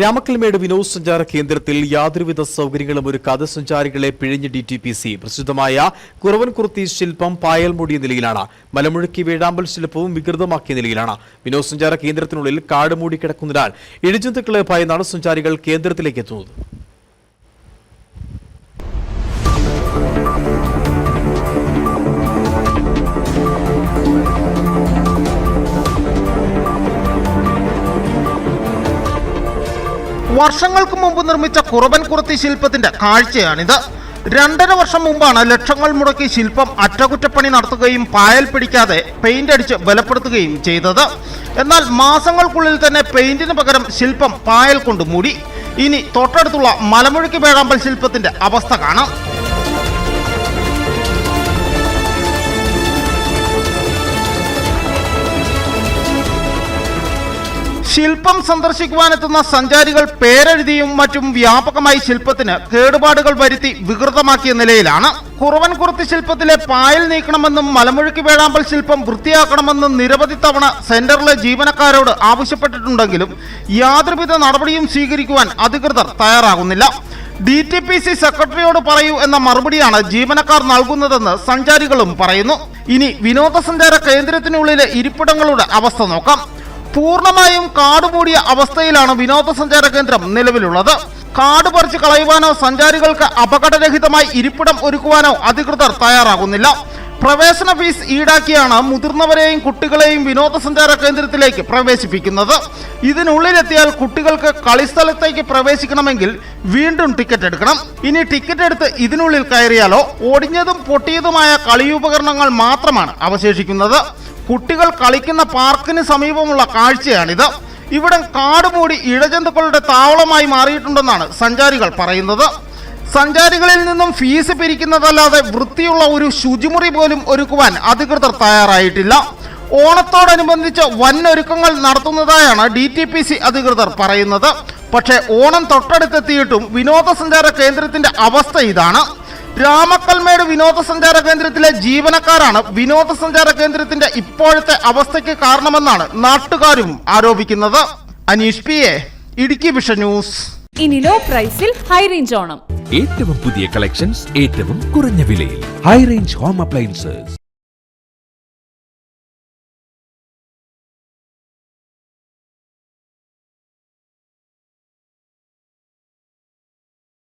രാമക്കൽമേട് വിനോദസഞ്ചാര കേന്ദ്രത്തിൽ യാതൊരുവിധ സൗകര്യങ്ങളും ഒരുക്കാതെ സഞ്ചാരികളെ പിഴിഞ്ഞ് ഡി ടി പി സി. പ്രസിദ്ധമായ കുറവൻകുർത്തി ശില്പം പായൽ മൂടിയ നിലയിലാണ്. മലമുഴുക്കി വേഴാമ്പൽ ശില്പവും വികൃതമാക്കിയ നിലയിലാണ്. വിനോദസഞ്ചാര കേന്ദ്രത്തിനുള്ളിൽ കാട് മൂടിക്കിടക്കുന്നതിനാൽ ഇഴജന്തുക്കളെ ഭയന്നാണ് സഞ്ചാരികൾ കേന്ദ്രത്തിലേക്ക് എത്തുന്നത്. വർഷങ്ങൾക്ക് മുമ്പ് നിർമ്മിച്ച കുറവൻ കുറത്തി ശില്പത്തിന്റെ കാഴ്ചയാണിത്. രണ്ടര വർഷം മുമ്പാണ് ലക്ഷങ്ങൾ മുടക്കി ശില്പം അറ്റകുറ്റപ്പണി നടത്തുകയും പായൽ പിടിക്കാതെ പെയിന്റ് അടിച്ച് ബലപ്പെടുത്തുകയും ചെയ്തത്. എന്നാൽ മാസങ്ങൾക്കുള്ളിൽ തന്നെ പെയിന്റിന് പകരം ശില്പം പായൽ കൊണ്ട് മൂടി. ഇനി തൊട്ടടുത്തുള്ള മലമുഴുക്കി വേഴാമ്പൽ ശില്പത്തിന്റെ അവസ്ഥ കാണാം. ശില്പം സന്ദർശിക്കുവാനെത്തുന്ന സഞ്ചാരികൾ പേരെഴുതിയും മറ്റും വ്യാപകമായി ശില്പത്തിന് കേടുപാടുകൾ വരുത്തി വികൃതമാക്കിയ നിലയിലാണ്. കുറവൻകുറുത്തി ശില്പത്തിലെ പായൽ നീക്കണമെന്നും മലമുഴുക്കി വേഴാമ്പൽ ശില്പം വൃത്തിയാക്കണമെന്നും നിരവധി തവണ സെന്ററിലെ ജീവനക്കാരോട് ആവശ്യപ്പെട്ടിട്ടുണ്ടെങ്കിലും യാതൊരുവിധ നടപടിയും സ്വീകരിക്കുവാൻ അധികൃതർ തയ്യാറാകുന്നില്ല. ഡി ടി പി സി സെക്രട്ടറിയോട് പറയൂ എന്ന മറുപടിയാണ് ജീവനക്കാർ നൽകുന്നതെന്ന് സഞ്ചാരികളും പറയുന്നു. ഇനി വിനോദസഞ്ചാര കേന്ദ്രത്തിനുള്ളിലെ ഇരിപ്പിടങ്ങളുടെ അവസ്ഥ നോക്കാം. പൂർണമായും കാടുമൂടിയ അവസ്ഥയിലാണ് വിനോദസഞ്ചാര കേന്ദ്രം നിലവിലുള്ളത്. കാട് പറിച്ച് കളയുവാനോ സഞ്ചാരികൾക്ക് അപകടരഹിതമായി ഇരിപ്പിടം ഒരുക്കുവാനോ അധികൃതർ തയ്യാറാകുന്നില്ല. പ്രവേശന ഫീസ് ഈടാക്കിയാണ് മുതിർന്നവരെയും കുട്ടികളെയും വിനോദസഞ്ചാര കേന്ദ്രത്തിലേക്ക് പ്രവേശിപ്പിക്കുന്നത്. ഇതിനുള്ളിലെത്തിയാൽ കുട്ടികൾക്ക് കളിസ്ഥലത്തേക്ക് പ്രവേശിക്കണമെങ്കിൽ വീണ്ടും ടിക്കറ്റ് എടുക്കണം. ഇനി ടിക്കറ്റ് എടുത്ത് ഇതിനുള്ളിൽ കയറിയാലോ? ഒടിഞ്ഞതും പൊട്ടിയതുമായ കളിയുപകരണങ്ങൾ മാത്രമാണ് അവശേഷിക്കുന്നത്. കുട്ടികൾ കളിക്കുന്ന പാർക്കിന് സമീപമുള്ള കാഴ്ചയാണിത്. ഇവിടം കാടുമൂടി ഇഴജന്തുക്കളുടെ താവളമായി മാറിയിട്ടുണ്ടെന്നാണ് സഞ്ചാരികൾ പറയുന്നത്. സഞ്ചാരികളിൽ നിന്നും ഫീസ് പിരിക്കുന്നതല്ലാതെ വൃത്തിയുള്ള ഒരു ശുചിമുറി പോലും ഒരുക്കുവാൻ അധികൃതർ തയ്യാറായിട്ടില്ല. ഓണത്തോടനുബന്ധിച്ച് വൻ ഒരുക്കങ്ങൾ നടത്തുന്നതായാണ് ഡി ടി പി സി അധികൃതർ പറയുന്നത്. പക്ഷേ ഓണം തൊട്ടടുത്തെത്തിയിട്ടും വിനോദസഞ്ചാര കേന്ദ്രത്തിന്റെ അവസ്ഥ ഇതാണ്. രാമക്കൽമേട് വിനോദസഞ്ചാര കേന്ദ്രത്തിലെ ജീവനക്കാരാണ് വിനോദസഞ്ചാര കേന്ദ്രത്തിന്റെ ഇപ്പോഴത്തെ അവസ്ഥയ്ക്ക് കാരണമെന്നാണ് നാട്ടുകാരും ആരോപിക്കുന്നത്. Anish P A Idukki vision news. ഇനി ലോ പ്രൈസിൽ ഹൈ റേഞ്ച് ഓണം. ഏറ്റവും പുതിയ കളക്ഷൻസ് ഏറ്റവും കുറഞ്ഞ വിലയിൽ. High range home appliances.